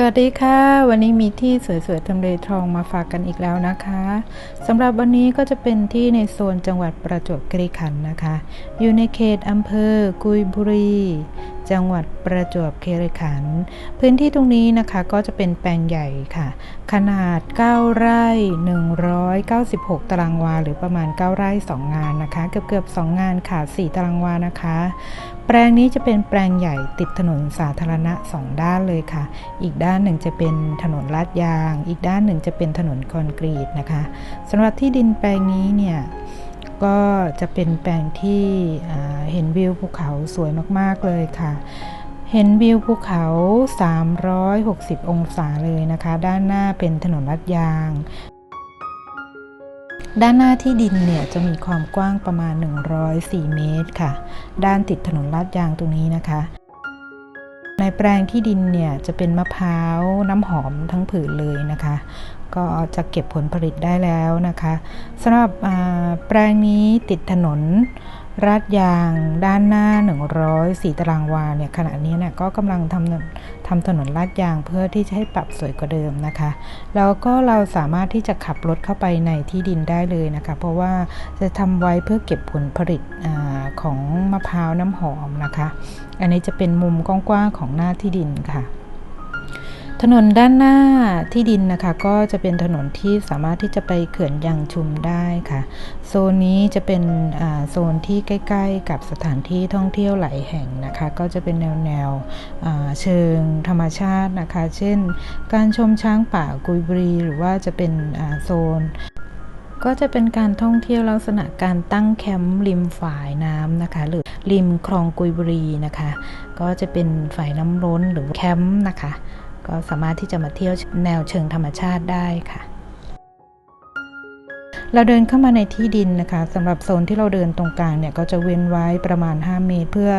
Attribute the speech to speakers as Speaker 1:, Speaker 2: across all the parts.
Speaker 1: สวัสดีค่ะ วันนี้มีที่สวยๆทำเลทองมาฝากกันอีกแล้วนะคะสำหรับวันนี้ก็จะเป็นที่ในโซนจังหวัดประจวบคีรีขันธ์นะคะ อยู่ในเขตอำเภอกุยบุรี จังหวัดประจวบคีรีขันธ์พื้นที่ตรงนี้นะคะก็จะเป็นแปลงใหญ่ค่ะ ขนาด 9 ไร่ 196 ตารางวา หรือประมาณ 9 ไร่ 2 งานนะคะ เกือบๆ2งานค่ะ 4 ตารางวานะคะ แปลงนี้จะเป็นแปลงใหญ่ติดถนนสาธารณะ 2 ด้านเลยค่ะ อีกด้านหนึ่งจะเป็นถนนลาดยาง อีกด้านหนึ่งจะเป็นถนนคอนกรีตนะคะสำหรับที่ดินแปลงนี้เนี่ย ก็จะเป็นแปลงที่เห็นวิวภูเขาสวยมากๆเลยค่ะ เห็นวิวภูเขา 360 องศาเลยนะคะ ด้านหน้าเป็นถนนลาดยาง ด้านหน้าที่ดินเนี่ยจะมีความกว้างประมาณ 104 เมตรค่ะ ด้านติดถนนลาดยางตรงนี้นะคะในแปลงที่ดินเนี่ยจะเป็นมะพร้าวน้ำหอมทั้งผืนเลยนะคะ ก็จะเก็บผลผลิตได้แล้วนะคะสำหรับแปลงนี้ติดถนนราดยางด้านหน้า 104 ตารางวาเนี่ยขณะนี้เนี่ยก็กำลังทำทำถนนลาดยางเพื่อที่จะให้ปรับสวยกว่าเดิมนะคะ แล้วก็เราสามารถที่จะขับรถเข้าไปในที่ดินได้เลยนะคะ เพราะว่าจะทำไว้เพื่อเก็บผลผลิตอของมะพร้าวน้ำหอมนะคะ อันนี้จะเป็นมุมกว้างๆของหน้าที่ดินค่ะ ถนนด้านหน้าที่ดินนะคะก็จะเป็นถนนที่สามารถที่จะไปเขื่อนยังชุมได้ค่ะ โซนนี้จะเป็นโซนที่ใกล้ ๆ กับสถานที่ท่องเที่ยวหลายแห่งนะคะ ก็จะเป็นแนวแนวเชิงธรรมชาตินะคะ เช่น การชมช้างป่ากุยบุรี หรือว่าจะเป็นโซนก็จะเป็นการท่องเที่ยวลักษณะการตั้งแคมป์ริมฝายน้ำนะคะ หรือริมคลองกุยบุรีนะคะ ก็จะเป็นฝายน้ำล้นหรือแคมป์นะคะ ก็สามารถที่จะมาเที่ยวแนวเชิงธรรมชาติได้ค่ะ เราเดินเข้ามาในที่ดินนะคะสำหรับโซนที่เราเดินตรงกลางเนี่ยก็จะเว้นไว้ประมาณ 5 เมตร เพื่อ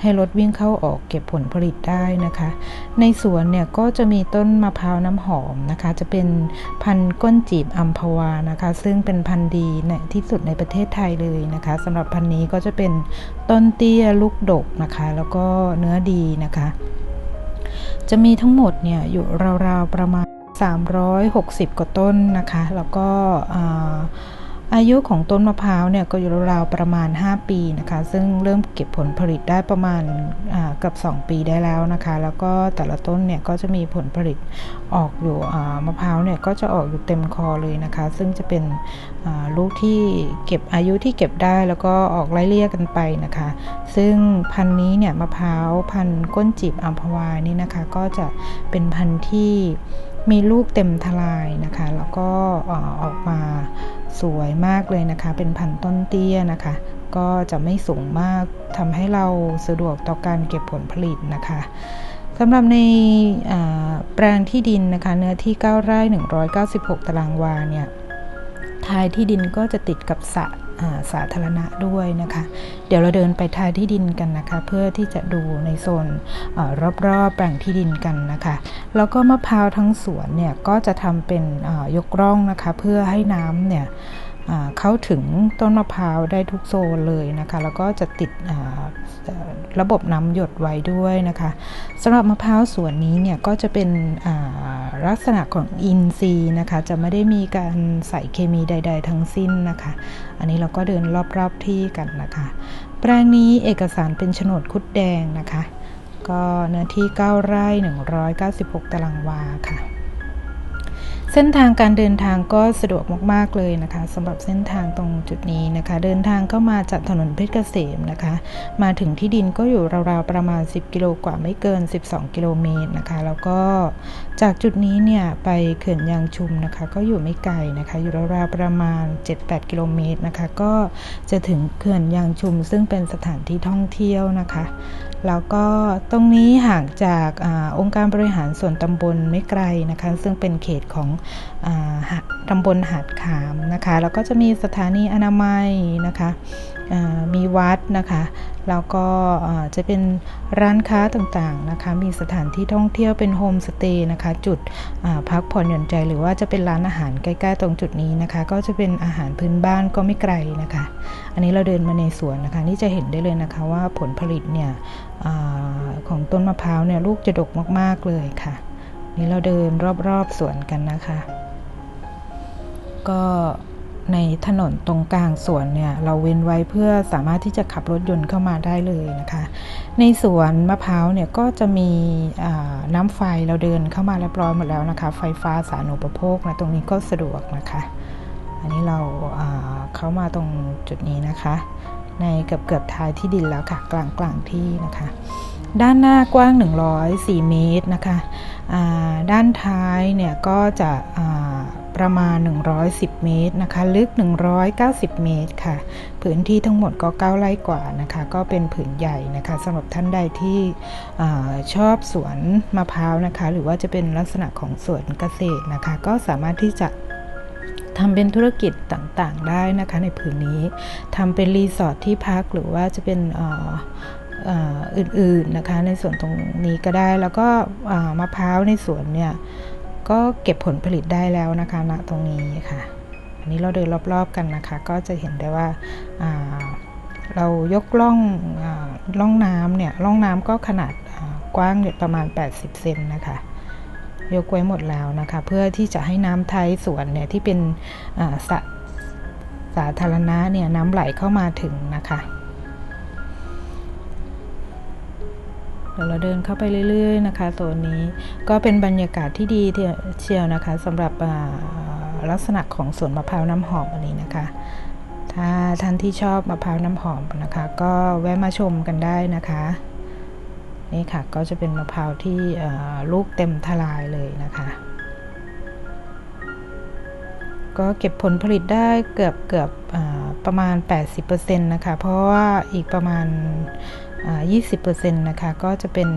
Speaker 1: ให้รถวิ่งเข้าออกเก็บผลผลิตได้นะคะ ในสวนเนี่ยก็จะมีต้นมะพร้าวน้ำหอมนะคะ จะเป็นพันธุ์ก้นจีบอัมพวานะคะ ซึ่งเป็นพันธุ์ดีในที่สุดในประเทศไทยเลยนะคะสำหรับพันธุ์นี้ก็จะเป็นต้นเตี้ยลูกดกนะคะ แล้วก็เนื้อดีนะคะ จะมีทั้งหมดเนี่ยอยู่ราวๆประมาณ 360 กว่าต้นนะคะ แล้วก็ อายุของต้นมะพร้าวเนี่ยก็อยู่ราวๆประมาณ 5 ปีนะคะ ซึ่งเริ่มเก็บผลผลิตได้ประมาณเกือบ2 ปีได้แล้วนะคะ แล้วก็แต่ละต้นเนี่ยก็จะมีผลผลิตออกอยู่มะพร้าวเนี่ยก็จะออกอยู่เต็มคอเลยนะคะ ซึ่งจะเป็นลูกที่เก็บอายุที่เก็บได้แล้วก็ออกไล่เลี่ยกันไปนะคะ ซึ่งพันธุ์นี้เนี่ยมะพร้าวพันธุ์ก้นจีบอัมพวานี่นะคะก็จะเป็นพันธุ์ที่มีลูกเต็มทลายนะคะ แล้วก็ออกมา สวยมากเลยนะคะ เป็นพันธุ์ต้นเตี้ยนะคะ ก็จะไม่สูงมากทำให้เราสะดวกต่อการเก็บผลผลิตนะคะสำหรับในแปลงที่ดินนะคะ เนื้อที่ 9 ไร่ 196 ตารางวาเนี่ยท้ายที่ดินก็จะติดกับสระ สาธารณะด้วยนะคะ เดี๋ยวเราเดินไปท้ายที่ดินกันนะคะ เพื่อที่จะดูในโซนรอบๆแปลงที่ดินกันนะคะ แล้วก็มะพร้าวทั้งสวนเนี่ยก็จะทำเป็นยกร่องนะคะ เพื่อให้น้ำเนี่ยเข้าถึงต้นมะพร้าวได้ทุกโซนเลยนะคะ แล้วก็จะติดระบบน้ำหยดไว้ด้วยนะคะสำหรับมะพร้าวสวนนี้เนี่ยก็จะเป็น ลักษณะของอินทรีนะคะ จะไม่ได้มีการใส่เคมีใด ๆ ทั้งสิ้นนะคะ อันนี้เราก็เดินรอบๆที่กันนะคะ แปลงนี้เอกสารเป็นโฉนดคุดแดงนะคะ ก็เนื้อที่ 9 ไร่ 196 ตารางวาค่ะ เส้นทางการเดินทางก็สะดวกมาก ๆ เลยนะคะสำหรับเส้นทางตรงจุดนี้นะคะ เดินทางเข้ามาจากถนนเพชรเกษมนะคะ มาถึงที่ดินก็อยู่ราวๆประมาณ 10 กิโลกว่าไม่เกิน 12 กิโลเมตรนะคะ แล้วก็จากจุดนี้เนี่ยไปเขื่อนยางชุมนะคะ ก็อยู่ไม่ไกลนะคะ อยู่ราวๆประมาณ 7-8 กิโลเมตรนะคะ ก็จะถึงเขื่อนยางชุม ซึ่งเป็นสถานที่ท่องเที่ยวนะคะ แล้วก็ตรงนี้ห่างจากอองค์การบริหารส่วนตำบลไม่ไกลนะคะ ซึ่งเป็นเขตของตำบลหาดขามนะคะ แล้วก็จะมีสถานีอนามัยนะคะ มีวัดนะคะ แล้วก็จะเป็นร้านค้าต่างๆนะคะ มีสถานที่ท่องเที่ยวเป็นโฮมสเตย์นะคะ จุดพักผ่อนหย่อนใจหรือว่าจะเป็นร้านอาหารใกล้ๆตรงจุดนี้นะคะ ก็จะเป็นอาหารพื้นบ้านก็ไม่ไกลนะคะ อันนี้เราเดินมาในสวนนะคะ นี่จะเห็นได้เลยนะคะว่าผลผลิตเนี่ยอของต้นมะพร้าวเนี่ยลูกจะดกมากๆเลยค่ะ นี่เราเดินรอบๆสวนกันนะคะ ก็ ในถนนตรงกลางสวนเนี่ยเราเว้นไว้เพื่อสามารถที่จะขับรถยนต์เข้ามาได้เลยนะคะ ในสวนมะพร้าวเนี่ยก็จะมีน้ำไฟเราเดินเข้ามาเรียบร้อยหมดแล้วนะคะ ไฟฟ้าสาธารณูปโภคนะตรงนี้ก็สะดวกนะคะ อันนี้เราเข้ามาตรงจุดนี้นะคะ ในเกือบเกือบท้ายที่ดินแล้วค่ะกลางกลางที่นะคะ ด้านหน้ากว้าง 104 เมตรนะคะด้านท้ายเนี่ยก็จะ ประมาณ 110 เมตรนะคะ ลึก 190 เมตรค่ะ พื้นที่ทั้งหมดก็ 9 ไร่กว่านะคะ ก็เป็นผืนใหญ่นะคะสำหรับท่านใดที่อชอบสวนมะพร้าวนะคะ หรือว่าจะเป็นลักษณะของสวนเกษตรนะคะ ก็สามารถที่จะทำเป็นธุรกิจต่างๆได้นะคะ ในผืนนี้ทำเป็นรีสอร์ทที่พักหรือว่าจะเป็นอื่นๆนะคะ ในส่วนตรงนี้ก็ได้แล้วก็มะพร้าวในสวนเนี่ย ก็เก็บผลผลิตได้แล้วนะคะณตรงนี้ค่ะ อันนี้เราเดินรอบๆกันนะคะ ก็จะเห็นได้ว่าเรายกล่องล่องน้ำเนี่ยล่องน้ำก็ขนาดกว้างเนี่ประมาณ 80 เซนนะคะ ยกไว้หมดแล้วนะคะ เพื่อที่จะให้น้ำไทยสวนเนี่ยที่เป็นสสาธารณะเนี่ยน้ำไหลเข้ามาถึงนะคะ เดี๋ยวเราเดินเข้าไปเรื่อย ๆ นะคะโซนนี้ก็เป็นบรรยากาศที่ดีเชียวนะคะสำหรับลักษณะของสวนมะพร้าวน้ำหอมอันนี้นะคะ ถ้าท่านที่ชอบมะพร้าวน้ำหอมนะคะ ก็แวะมาชมกันได้นะคะนี่ค่ะก็จะเป็นมะพร้าวที่ลูกเต็มทลายเลยนะคะ ก็เก็บผลผลิตได้เกือบเกือบประมาณ 80%นะคะ เพราะว่าอีกประมาณ 20%นะคะก็จะเป็น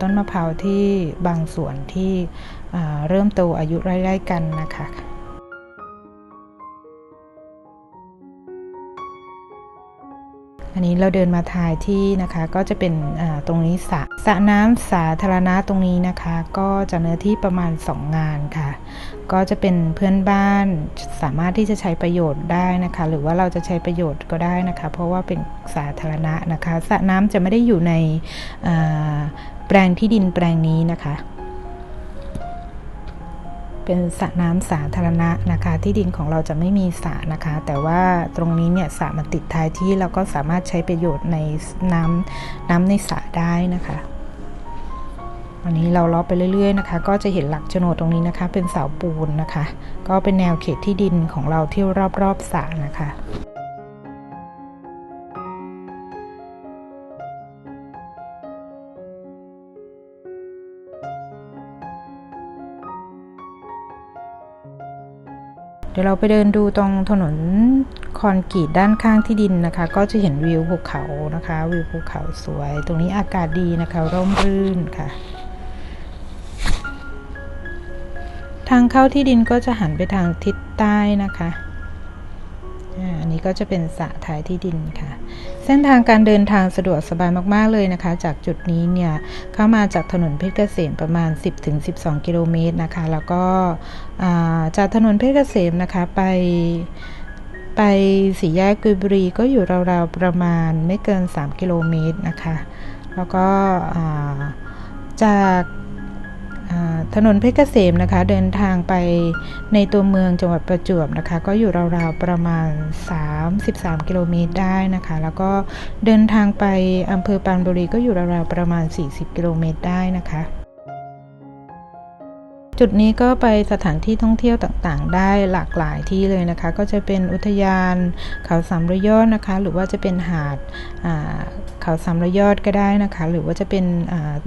Speaker 1: ต้นมะพร้าวที่บางส่วนที่เริ่มโตอายุไล่ๆกันนะคะ อันนี้เราเดินมาทายที่นะคะก็จะเป็นตรงนี้สระสระน้ำสาธารณะตรงนี้นะคะ ก็จะเนื้อที่ประมาณ 2 งานค่ะ ก็จะเป็นเพื่อนบ้านสามารถที่จะใช้ประโยชน์ได้นะคะ หรือว่าเราจะใช้ประโยชน์ก็ได้นะคะ เพราะว่าเป็นสาธารณะนะคะสระน้ำจะไม่ได้อยู่ในแปลงที่ดินแปลงนี้นะคะ เป็นสระน้ำสาธารณะนะคะ ที่ดินของเราจะไม่มีสระนะคะ แต่ว่าตรงนี้เนี่ยสระมันติดท้ายที่เราก็สามารถใช้ประโยชน์ในน้ำน้ำในสระได้นะคะอันนี้เราล้อไปเรื่อยๆนะคะ ก็จะเห็นหลักโฉนดตรงนี้นะคะ เป็นเสาปูนนะคะ ก็เป็นแนวเขตที่ดินของเราที่รอบๆสระนะคะ เดี๋ยวเราไปเดินดูตรงถนนคอนกรีตด้านข้างที่ดินนะคะ ก็จะเห็นวิวภูเขานะคะ วิวภูเขาสวย ตรงนี้อากาศดีนะคะ ร่มรื่นค่ะ ทางเข้าที่ดินก็จะหันไปทางทิศใต้นะคะ อันนี้ก็จะเป็นสระท้ายที่ดินค่ะ ส้นทางการเดินทางสะดวกสบายมาก ๆ เลยนะคะ จากจุดนี้เนี่ยเข้ามาจากถนนเพชรเกษมประมาณ 10-12 กิโลเมตรนะคะ แล้วก็จากถนนเพชรเกษมนะคะไปไปสี่แยกกุยบุรีก็อยู่ราวๆประมาณไม่เกิน 3 กิโลเมตรนะคะ แล้วก็จาก ถนนเพชรเกษมนะคะ เดินทางไปในตัวเมืองจังหวัดประจวบนะคะ ก็อยู่ราวๆประมาณ 33 กิโลเมตรได้นะคะ แล้วก็เดินทางไปอำเภอปานบุรีก็อยู่ราวๆประมาณ 40 กิโลเมตรได้นะคะ จุดนี้ก็ไปสถานที่ท่องเที่ยวต่างๆ ได้หลากหลายที่เลยนะคะ ก็จะเป็นอุทยานเขาสามระยอดนะคะ หรือว่าจะเป็นหาดเขาสามระยอดก็ได้นะคะ หรือว่าจะเป็น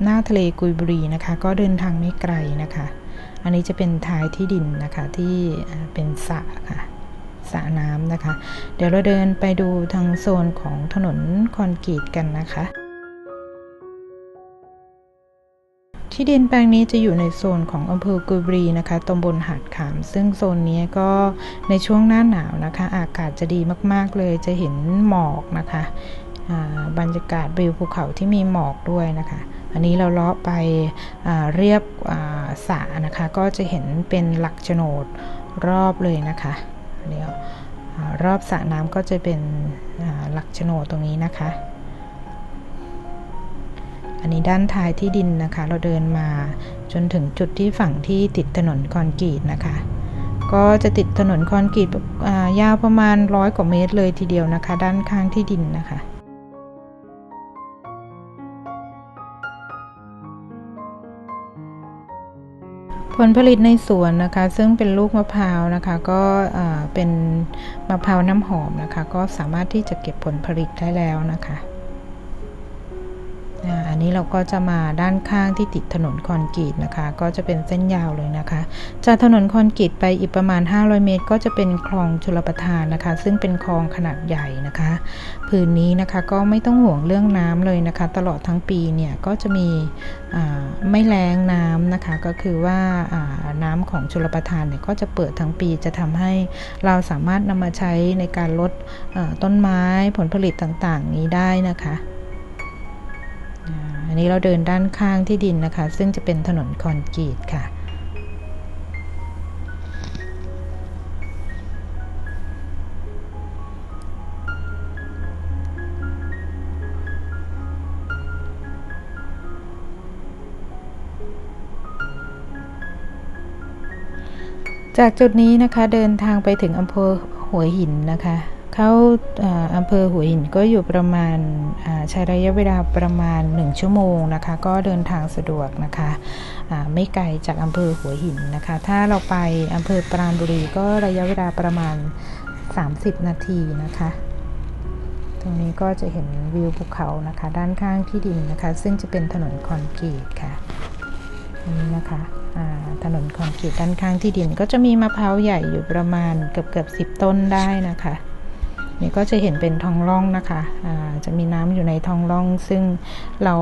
Speaker 1: หน้าทะเลกุยบุรีนะคะ ก็เดินทางไม่ไกลนะคะ อันนี้จะเป็นท้ายที่ดินนะคะที่เป็นสระค่ะสระน้ำนะคะ เดี๋ยวเราเดินไปดูทางโซนของถนนคอนกรีตกันนะคะ ที่ดินแปลงนี้จะอยู่ในโซนของอำเภอกุยบรีนะคะตำบลหาดขาม ซึ่งโซนนี้ก็ในช่วงหน้าหนาวนะคะ อากาศจะดีมากๆเลยจะเห็นหมอกนะคะบรรยากาศวิวภูเขาที่มีหมอกด้วยนะคะ อันนี้เราเลาะไปเรียบสระนะคะ ก็จะเห็นเป็นหลักโฉนดรอบเลยนะคะเดี๋ยวรอบสระน้ำก็จะเป็นหลักโฉนดตรงนี้นะคะ อันนี้ด้านท้ายที่ดินนะคะ เราเดินมาจนถึงจุดที่ฝั่งที่ติดถนนคอนกรีตนะคะ ก็จะติดถนนคอนกรีตยาวประมาณร้อยกว่าเมตรเลยทีเดียวนะคะ ด้านข้างที่ดินนะคะผลผลิตในสวนนะคะ ซึ่งเป็นลูกมะพร้าวนะคะ ก็เป็นมะพร้าวน้ำหอมนะคะ ก็สามารถที่จะเก็บผลผลิตได้แล้วนะคะ นี้เราก็จะมาด้านข้างที่ติดถนนคอนกรีตนะคะ ก็จะเป็นเส้นยาวเลยนะคะ จากถนนคอนกรีตไปอีกประมาณ 500 เมตร ก็จะเป็นคลองชลประทานนะคะ ซึ่งเป็นคลองขนาดใหญ่นะคะพื้นนี้นะคะก็ไม่ต้องห่วงเรื่องน้ำเลยนะคะ ตลอดทั้งปีเนี่ยก็จะมีไม่แรงน้ำนะคะ ก็คือว่าน้ำของชลประทานเนี่ยก็จะเปิดทั้งปีจะทำให้เราสามารถนำมาใช้ในการลดต้นไม้ผลผลิตต่างๆ นี้ได้นะคะ อันนี้เราเดินด้านข้างที่ดินนะคะ ซึ่งจะเป็นถนนคอนกรีตค่ะ จากจุดนี้นะคะเดินทางไปถึงอำเภอหัวหินนะคะ เข้าอำเภอหัวหินก็อยู่ประมาณใช้ระยะเวลาประมาณ 1 ชั่วโมงนะคะ ก็เดินทางสะดวกนะคะไม่ไกลจากอำเภอหัวหินนะคะ ถ้าเราไปอำเภอปราณบุรีก็ระยะเวลาประมาณ 30 นาทีนะคะตรงนี้ก็จะเห็นวิวภูเขานะคะ ด้านข้างที่ดินนะคะ ซึ่งจะเป็นถนนคอนกรีตค่ะนี่นะคะถนนคอนกรีตด้านข้างที่ดินก็จะมีมะพร้าวใหญ่อยู่ประมาณเกือบเกือบสิบต้นได้นะคะ นี่ก็จะเห็นเป็นท้องร่องนะคะะจะมีน้ำอยู่ในท้องร่อง ซึ่งเรา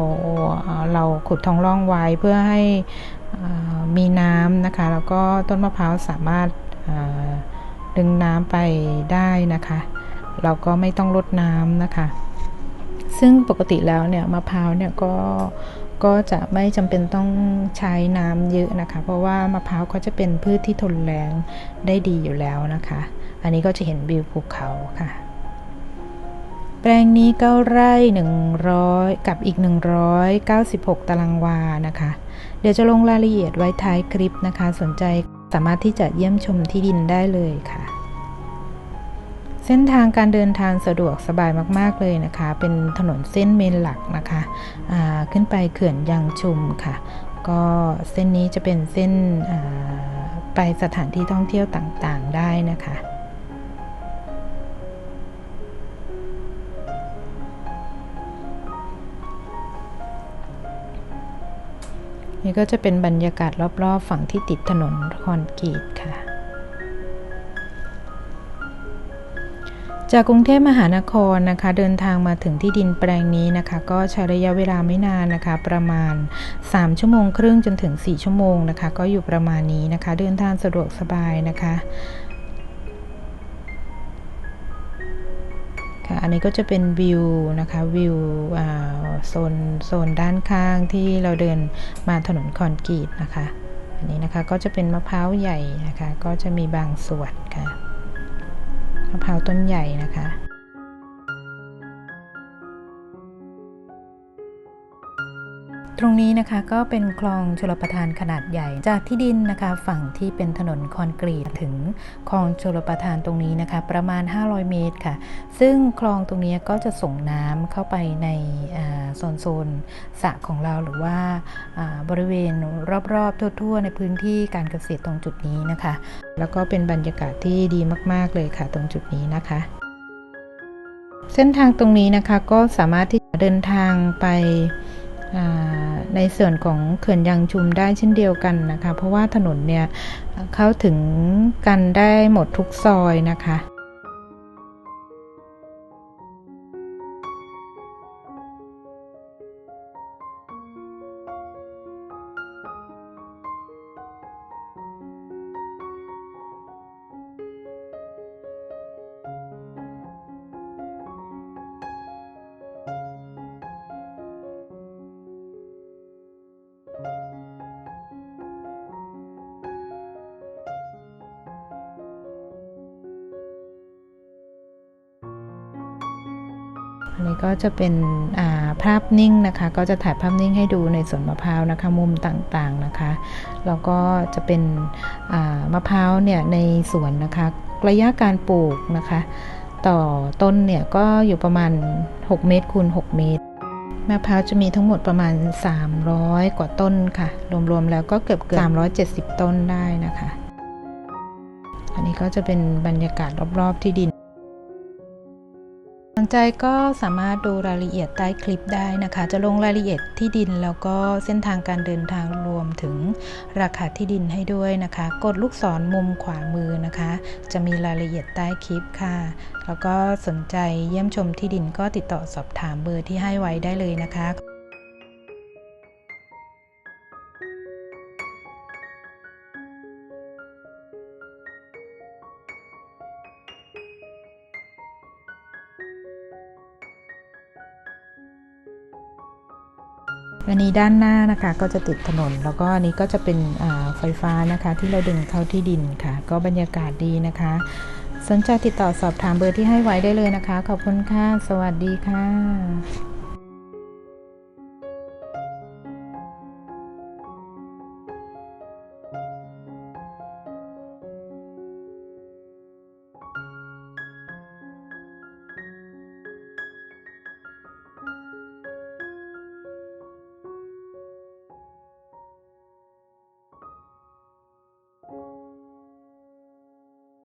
Speaker 1: เราขุดท้องร่องไว้เพื่อให้มีน้ำนะคะ แล้วก็ต้นมะพร้าวสามารถดึงน้ำไปได้นะคะ เราก็ไม่ต้องลดน้ำนะคะ ซึ่งปกติแล้วเนี่ยมะพร้าวเนี่ยก็ ก็จะไม่จำเป็นต้องใช้น้ำเยอะนะคะ เพราะว่ามะพร้าวเขาจะเป็นพืชที่ทนแรงได้ดีอยู่แล้วนะคะ อันนี้ก็จะเห็นวิวภูเขาค่ะ แปลงนี้ก็ไร่100 กับอีก 196 ตารางวานะคะ เดี๋ยวจะลงรายละเอียดไว้ท้ายคลิปนะคะ สนใจสามารถที่จะเยี่ยมชมที่ดินได้เลยค่ะ ส้นทางการเดินทางสะดวกสบายมาก ๆ เลยนะคะ เป็นถนนเส้นเมนหลักนะคะขึ้นไปเขื่อนยางชุมค่ะ ก็เส้นนี้จะเป็นเส้นไปสถานที่ท่องเที่ยวต่างๆได้นะคะนี่ก็จะเป็นบรรยากาศรอบ ๆ ฝั่งที่ติดถนนคอนกรีตค่ะ จากกรุงเทพมหานครนะคะ เดินทางมาถึงที่ดินแปลงนี้นะคะ ก็ใช้ระยะเวลาไม่นานนะคะ ประมาณ 3 ชั่วโมงครึ่งจนถึง 4 ชั่วโมงนะคะ ก็อยู่ประมาณนี้นะคะ เดินทางสะดวกสบายนะคะค่ะอันนี้ก็จะเป็นวิวนะคะวิวโซนโซนด้านข้างที่เราเดินมาถนนคอนกรีตนะคะ อันนี้นะคะก็จะเป็นมะพร้าวใหญ่นะคะ ก็จะมีบางส่วนค่ะ มะพร้าวต้นใหญ่นะคะ ตรงนี้นะคะก็เป็นคลองชลประทานขนาดใหญ่ จากที่ดินนะคะฝั่งที่เป็นถนนคอนกรีตถึงคลองชลประทานตรงนี้นะคะ ประมาณ 500 เมตรค่ะ ซึ่งคลองตรงนี้ก็จะส่งน้ำเข้าไปในโซนโซนสระของเราหรือว่าบริเวณรอบๆ ทั่ว ๆ ในพื้นที่การเกษตรตรงจุดนี้นะคะ แล้วก็เป็นบรรยากาศที่ดีมาก ๆ เลยค่ะ ตรงจุดนี้นะคะ เส้นทางตรงนี้นะคะก็สามารถที่จะเดินทางไป ในส่วนของเขื่อนยางชุมได้เช่นเดียวกันนะคะ เพราะว่าถนนเนี่ยเข้าถึงกันได้หมดทุกซอยนะคะ นนี้ก็จะเป็นภาพนิ่งนะคะ ก็จะถ่ายภาพนิ่งให้ดูในสวนมะพร้าวนะคะ มุมต่างๆนะคะ แล้วก็จะเป็นมะพร้าวเนี่ยในสวนนะคะ ระยะการปลูกนะคะ ต่อต้นเนี่ยก็อยู่ประมาณ 6 เมตรคูณ 6 เมตรมะพร้าวจะมีทั้งหมดประมาณ 300 กว่าต้นค่ะ รวมๆแล้วก็เกือบเกือบ370 ต้นได้นะคะ อันนี้ก็จะเป็นบรรยากาศรอบๆที่ดิน ใจก็สามารถดูรายละเอียดใต้คลิปได้นะคะ จะลงรายละเอียดที่ดินแล้วก็เส้นทางการเดินทางรวมถึงราคาที่ดินให้ด้วยนะคะ กดลูกศรมุมขวามือนะคะ จะมีรายละเอียดใต้คลิปค่ะ แล้วก็สนใจเยี่ยมชมที่ดินก็ติดต่อสอบถามเบอร์ที่ให้ไว้ได้เลยนะคะ นี้ด้านหน้านะคะก็จะติดถนน แล้วก็อันนี้ก็จะเป็นไฟฟ้านะคะที่เราดึงเข้าที่ดินค่ะ ก็บรรยากาศดีนะคะ สนใจติดต่อสอบถามเบอร์ที่ให้ไว้ได้เลยนะคะ ขอบคุณค่ะ สวัสดีค่ะ